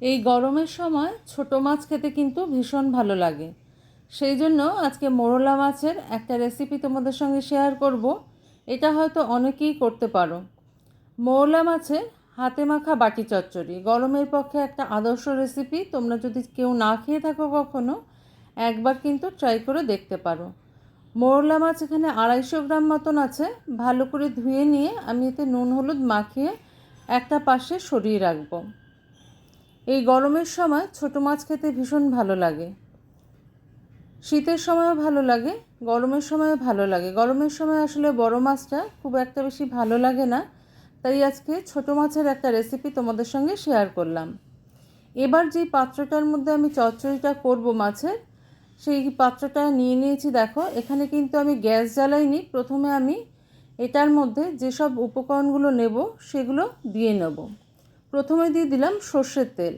এই গরমের সময় ছোট মাছ খেতে কিন্তু ভীষণ ভালো লাগে। সেই জন্য আজকে মোরলা মাছের একটা রেসিপি তোমাদের সঙ্গে শেয়ার করব। এটা হয়তো অনেকেই করতে পারো। মোরলা মাছের হাতে মাখা বাটি চচ্চড়ি। গরমের পক্ষে একটা আদর্শ রেসিপি তোমরা যদি কেউ না খেয়ে থাকো কখনো, একবার কিন্তু ট্রাই করে দেখতে পারো। মোরলা মাছ এখানে আড়াইশো গ্রাম মতন আছে। ভালো করে ধুয়ে নিয়ে আমি এতে নুন, হলুদ মাখিয়ে একটা পাশে সরিয়ে রাখব। এই গরমের সময় ছোটো মাছ খেতে ভীষণ ভালো লাগে। শীতের সময়ও ভালো লাগে, গরমের সময়ও ভালো লাগে। গরমের সময় আসলে বড় মাছটা খুব একটা বেশি ভালো লাগে না। তাই আজকে ছোটো মাছের একটা রেসিপি তোমাদের সঙ্গে শেয়ার করলাম। এবার যেই পাত্রটার মধ্যে আমি চচ্চড়িটা করব মাছের, সেই পাত্রটা নিয়ে নিয়েছি দেখো। এখানে কিন্তু আমি গ্যাস জ্বালাইনি। প্রথমে আমি এটার মধ্যে যেসব উপকরণগুলো নেব, সেগুলো দিয়ে নেব। প্রথমে দিয়ে দিলাম সর্ষের তেল।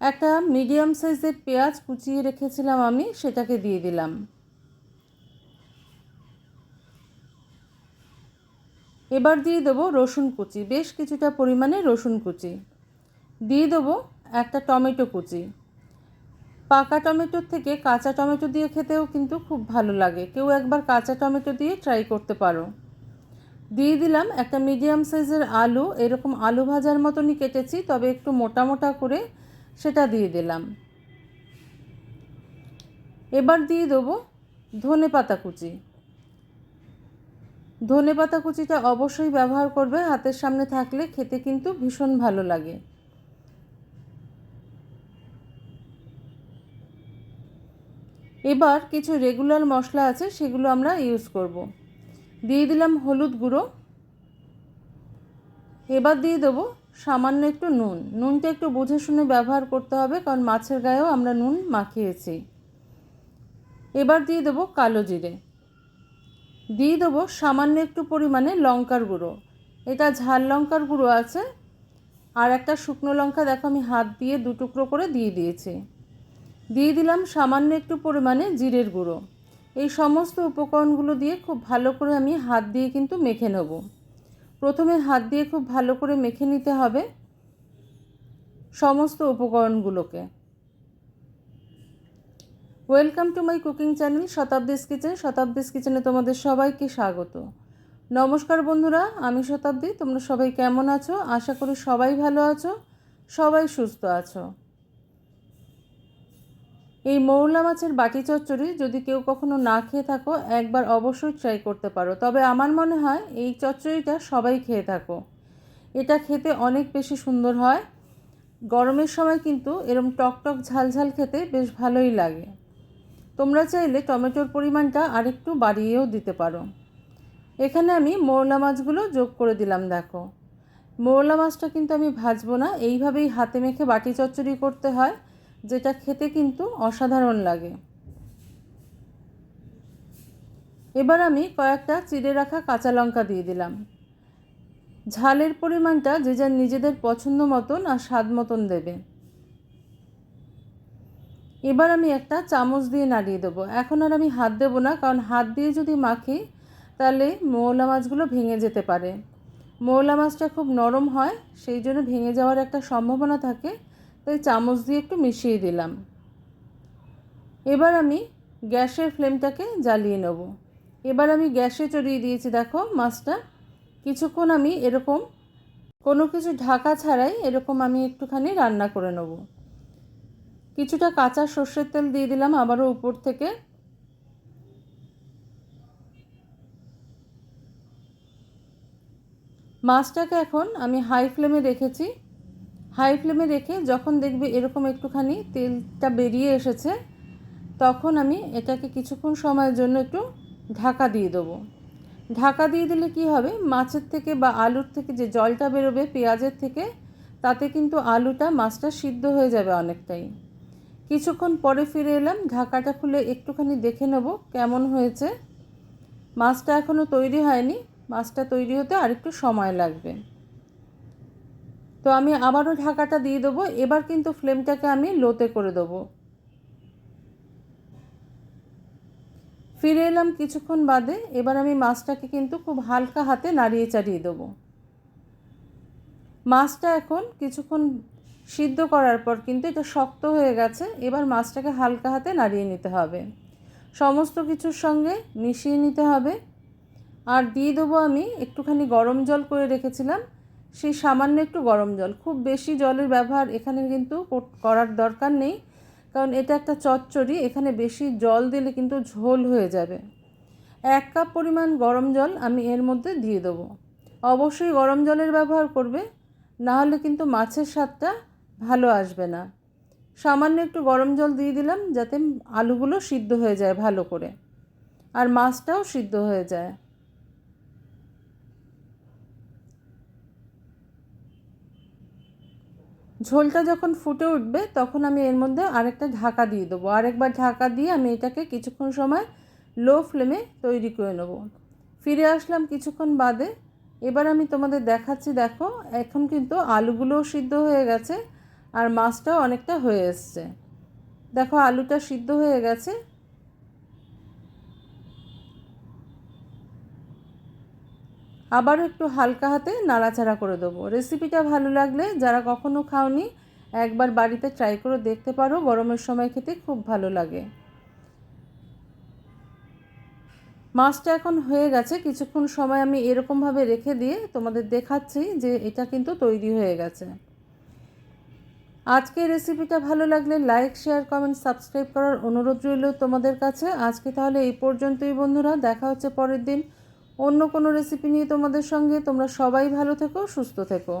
একটা মিডিয়াম সাইজের পেঁয়াজ কুচিয়ে রেখেছিলাম আমি, সেটাকে দিয়ে দিলাম। এবার দিয়ে দেবো রসুন কুচি, বেশ কিছুটা পরিমাণে রসুন কুচি। দিয়ে দেবো একটা টমেটো কুচি। পাকা টমেটোর থেকে কাঁচা টমেটো দিয়ে খেতেও কিন্তু খুব ভালো লাগে। কেউ একবার কাঁচা টমেটো দিয়ে ট্রাই করতে পারো। দিয়ে দিলাম একটা মিডিয়াম সাইজের আলু, এরকম আলু ভাজার মতনই কেটেছি, তবে একটু মোটা মোটা করে সেটা দিয়ে দিলাম। এবার দিয়ে দেবো ধনে পাতা কুচি। ধনে পাতা কুচিটা অবশ্যই ব্যবহার করবে, হাতের সামনে থাকলে খেতে কিন্তু ভীষণ ভালো লাগে। এবার কিছু রেগুলার মশলা আছে, সেগুলো আমরা ইউজ করব। দিয়ে দিলাম হলুদ গুঁড়ো। এবার দিয়ে দেবো সামান্য একটু নুন। নুনটা একটু বুঝে শুনে ব্যবহার করতে হবে, কারণ মাছের গায়েও আমরা নুন মাখিয়েছি। এবার দিয়ে দেবো কালো জিরে। দিয়ে দেবো সামান্য একটু পরিমাণে লঙ্কার গুঁড়ো। এটা ঝাল লঙ্কার গুঁড়ো আছে, আর একটা শুকনো লঙ্কা দেখো আমি হাত দিয়ে দু টুকরো করে দিয়ে দিয়েছি। দিয়ে দিলাম সামান্য একটু পরিমাণে জিরের গুঁড়ো। এই সমস্ত উপকরণগুলো দিয়ে খুব ভালো করে আমি হাত দিয়ে কিন্তু মেখে নেব। প্রথমে হাত দিয়ে খুব ভালো করে মেখে নিতে হবে সমস্ত উপকরণগুলোকে। Welcome to my cooking channel Shatabdi's kitchen Shatabdi's কিচেনে তোমাদের সবাইকে স্বাগত। নমস্কার বন্ধুরা, আমি শতাব্দী। তোমরা সবাই কেমন আছো? আশা করি সবাই ভালো আছো, সবাই সুস্থ আছো। এই মৌলা মাছের বাটি চচ্চড়ি যদি কেউ কখনো না খেয়ে থাকো, একবার অবশ্যই ট্রাই করতে পারো। তবে আমার মনে হয় এই চচ্চড়িটা সবাই খেয়ে থাকো। এটা খেতে অনেক বেশি সুন্দর হয়। গরমের সময় কিন্তু এরম টক টক ঝাল ঝাল খেতে বেশ ভালোই লাগে। তোমরা চাইলে টমেটোর পরিমাণটা আরেকটু বাড়িয়েও দিতে পারো। এখানে আমি মৌলা মাছগুলো যোগ করে দিলাম, দেখো। মৌলা মাছটা কিন্তু আমি ভাজবো না। এইভাবেই হাতে মেখে বাটি চচ্চড়ি করতে হয়। যেটা খেতে কিন্তু অসাধারণ লাগে। এবার আমি কয়েকটা চিড়ে রাখা কাঁচা লঙ্কা দিয়ে দিলাম। ঝালের পরিমাণটা যে যার নিজেদের পছন্দ মতন আর স্বাদ মতন দেবে। এবার আমি একটা চামচ দিয়ে নাড়িয়ে দেবো। এখন আর আমি হাত দেবো না, কারণ হাত দিয়ে যদি মাখি তাহলে মৌলা মাছগুলো ভেঙে যেতে পারে। মৌলা মাছটা খুব নরম হয়, সেই জন্য ভেঙে যাওয়ার একটা সম্ভাবনা থাকে। তাই চামচ দিয়ে একটু মিশিয়ে দিলাম। এবার আমি গ্যাসের ফ্লেমটাকে জ্বালিয়ে নেব। এবার আমি গ্যাসে চড়িয়ে দিয়েছি, দেখো মাছটা। কিছুক্ষণ আমি এরকম কোনো কিছু ঢাকা ছাড়াই এরকম আমি একটুখানি রান্না করে নেব। কিছুটা কাঁচা সর্ষের তেল দিয়ে দিলাম আবারও উপর থেকে। মাছটাকে এখন আমি হাই ফ্লেমে রেখেছি। হাই ফ্লেমে রেখে যখন দেখবে এরকম একটুখানি তেলটা বেরিয়ে এসেছে, তখন আমি এটাকে কিছুক্ষণ সময়ের জন্য একটু ঢাকা দিয়ে দেবো। ঢাকা দিয়ে দিলে কি হবে? মাছের থেকে বা আলুর থেকে যে জলটা বেরোবে পেঁয়াজের থেকে, তাতে কিন্তু আলুটা, মাছটা সিদ্ধ হয়ে যাবে অনেকটাই। কিছুক্ষণ পরে ফিরে এলাম, ঢাকাটা খুলে একটুখানি দেখে নেব কেমন হয়েছে। মাছটা এখনও তৈরি হয়নি, মাছটা তৈরি হতে আরেকটু সময় লাগবে। তো আমি আবারও ঢাকাটা দিয়ে দেবো। এবার কিন্তু ফ্লেমটাকে আমি লোতে করে দেবো। ফিরে এলাম কিছুক্ষণ বাদে, এবার আমি মাছটাকে কিন্তু খুব হালকা হাতে নাড়িয়ে চাড়িয়ে দেবো। মাছটা এখন কিছুক্ষণ সিদ্ধ করার পর কিন্তু এটা শক্ত হয়ে গেছে, এবার মাছটাকে হালকা হাতে নাড়িয়ে নিতে হবে। সমস্ত কিছুর সঙ্গে মিশিয়ে নিতে হবে। আর দিয়ে দেবো আমি একটুখানি গরম জল করে রেখেছিলাম সেই সামান্য একটু গরম জল। খুব বেশি জলের ব্যবহার এখানে কিন্তু করার দরকার নেই। কারণ এটা একটা চচ্চড়ি, এখানে বেশি জল দিলে কিন্তু ঝোল হয়ে যাবে। এক কাপ পরিমাণ গরম জল আমি এর মধ্যে দিয়ে দেবো। অবশ্যই গরম জলের ব্যবহার করবে, না হলে কিন্তু মাছের স্বাদটা ভালো আসবে না। সামান্য একটু গরম জল দিয়ে দিলাম যাতে আলুগুলো সিদ্ধ হয়ে যায় ভালো করে। আর মাছটাও সিদ্ধ হয়ে যায়। ঝোলটা যখন ফুটে উঠবে, তখন আমি এর মধ্যে আরেকটা ঢাকা দিয়ে দেবো। আরেকবার ঢাকা দিয়ে আমি এটাকে কিছুক্ষণ সময় লো ফ্লেমে তৈরি করে নেব। ফিরে আসলাম কিছুক্ষণ বাদে। এবার আমি তোমাদের দেখাচ্ছি, দেখো, এখন কিন্তু আলুগুলোও সিদ্ধ হয়ে গেছে আর মাছটাও অনেকটা হয়ে এসছে। দেখো, আলুটা সিদ্ধ হয়ে গেছে। আবারও একটু হালকা হাতে নাড়াচাড়া করে দেবো। রেসিপিটা ভালো লাগলে যারা কখনো খাওনি, একবার বাড়িতে ট্রাই করে দেখতে পারো, গরমের সময় খেতে খুব ভালো লাগে। মাছটা এখন হয়ে গেছে, কিছুক্ষণ সময় আমি এরকমভাবে রেখে দিয়ে তোমাদের দেখাচ্ছি যে এটা কিন্তু তৈরি হয়ে গেছে। আজকে রেসিপিটা ভালো লাগলে লাইক শেয়ার কমেন্ট সাবস্ক্রাইব করার অনুরোধ রইল তোমাদের কাছে। আজকে তাহলে এই পর্যন্তই বন্ধুরা, দেখা হচ্ছে পরের দিন। অন্য কোনো রেসিপি নিয়ে তোমাদের সঙ্গে। তোমরা সবাই ভালো থেকো সুস্থ থেকো।